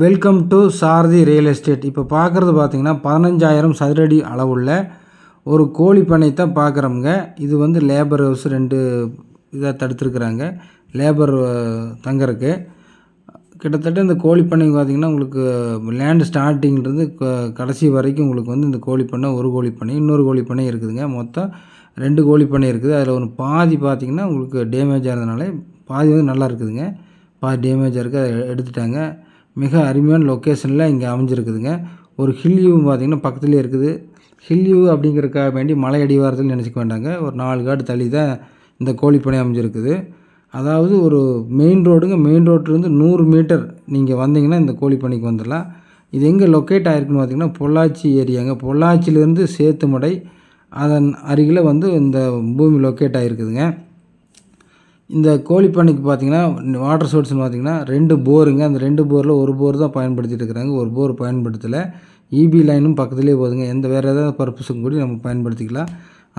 Welcome to Sarathi real estate இப்போ பார்க்குறது பார்த்திங்கன்னா பதினஞ்சாயிரம் சதுரடி அளவுள்ள ஒரு கோழி பண்ணை தான் பார்க்குறோமுங்க இது வந்து லேபர் ஹவுஸ் ரெண்டு இதாக தடுத்துருக்குறாங்க. லேபர் தங்கறக்கு கிட்டத்தட்ட இந்த கோழி பண்ணைக்கு பார்த்திங்கன்னா உங்களுக்கு லேண்டு ஸ்டார்டிங்லேருந்து கடைசி வரைக்கும் உங்களுக்கு வந்து இந்த கோழி பண்ணை ஒரு கோழி பண்ணை இன்னொரு கோழி பண்ணை இருக்குதுங்க. மொத்தம் ரெண்டு கோழி பண்ணை இருக்குது. அதில் ஒரு பாதி பார்த்திங்கன்னா உங்களுக்கு டேமேஜ் ஆகிறதுனால பாதி வந்து நல்லா இருக்குதுங்க. பாதி டேமேஜாக இருக்குது அதை எடுத்துட்டாங்க. மிக அருமையான லொக்கேஷனில் இங்கே அமைஞ்சிருக்குதுங்க. ஒரு ஹில் வியூ பார்த்திங்கன்னா பக்கத்துலேயே இருக்குது. ஹில் வியூ அப்படிங்கிறக்காக வேண்டி மலை அடிவாரத்தில் நினச்சிக்க வேண்டாங்க. ஒரு நாலு காடு தள்ளி தான் இந்த கோழிப்பனை அமைஞ்சிருக்குது. அதாவது ஒரு மெயின் ரோடுங்க மெயின் ரோட்லேருந்து நூறு மீட்டர் நீங்கள் வந்தீங்கன்னா இந்த கோழிப்பனைக்கு வந்துடலாம் இது எங்கே லொக்கேட் ஆகிருக்குன்னு பார்த்திங்கன்னா பொள்ளாச்சி ஏரியாங்க. பொள்ளாச்சியிலேருந்து சேத்துமடை அதன் அருகில் வந்து இந்த பூமி லொக்கேட் ஆகிருக்குதுங்க இந்த கோழிப்பண்ணைக்கு பார்த்தீங்கன்னா வாட்டர் சோர்ஸ்னு பார்த்தீங்கன்னா ரெண்டு போருங்க. அந்த ரெண்டு போரில் ஒரு போர் தான் பயன்படுத்திட்டு இருக்கிறாங்க. ஒரு போர் பயன்படுத்தலை. இபி லைனும் பக்கத்துலேயே போதுங்க. எந்த வேறு ஏதாவது பர்பஸுக்கும் கூட நம்ம பயன்படுத்திக்கலாம்.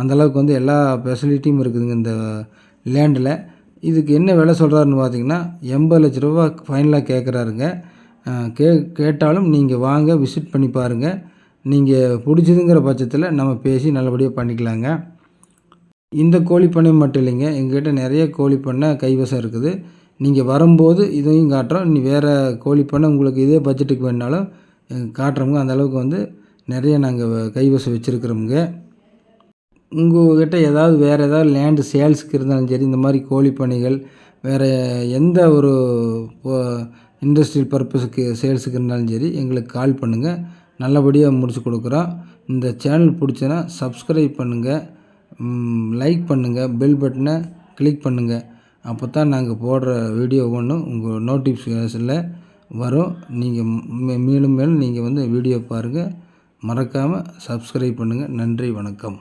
அந்தளவுக்கு வந்து எல்லா ஃபெசிலிட்டியும் இருக்குதுங்க இந்த லேண்டில் இதுக்கு என்ன விலை சொல்கிறாருன்னு பார்த்தீங்கன்னா எண்பது லட்ச ரூபா ஃபைனலாக கேட்குறாருங்க கே கேட்டாலும் நீங்கள் வாங்க விசிட் பண்ணி பாருங்கள் நீங்கள் பிடிச்சதுங்கிற பட்சத்தில் நம்ம பேசி நல்லபடியாக பண்ணிக்கலாங்க. இந்த கோழி பண்ணை மட்டும் இல்லைங்க. எங்ககிட்ட நிறைய கோழி பண்ணை கைவசம் இருக்குது. நீங்கள் வரும்போது இதையும் காட்டுறோம். இனி வேறு கோழி பண்ணை உங்களுக்கு இதே பட்ஜெட்டுக்கு வேணாலும் காட்டுறோங்க அந்தளவுக்கு வந்து நிறைய நாங்கள் கைவசம் வச்சுருக்குறோமுங்க. உங்கள்கிட்ட ஏதாவது வேறு ஏதாவது லேண்டு சேல்ஸுக்கு இருந்தாலும் சரி இந்த மாதிரி கோழி பண்ணைகள் வேறு எந்த ஒரு இண்டஸ்ட்ரியல் பர்பஸுக்கு சேல்ஸுக்கு இருந்தாலும் சரி எங்களுக்கு கால் பண்ணுங்கள் நல்லபடியாக முடிச்சு கொடுக்குறோம். இந்த சேனல் பிடிச்சனா சப்ஸ்கிரைப் பண்ணுங்கள் லைக் பண்ணுங்கள் பெல் பட்டனை கிளிக் பண்ணுங்கள் அப்போ தான் நாங்கள் போடுற வீடியோ ஒன்றும் உங்கள் நோட்டிஃபிகேஷனில் வரும். நீங்கள் மேலும் மேலும் நீங்கள் வந்து வீடியோ பாருங்கள் மறக்காமல் சப்ஸ்கிரைப் பண்ணுங்கள் நன்றி வணக்கம்.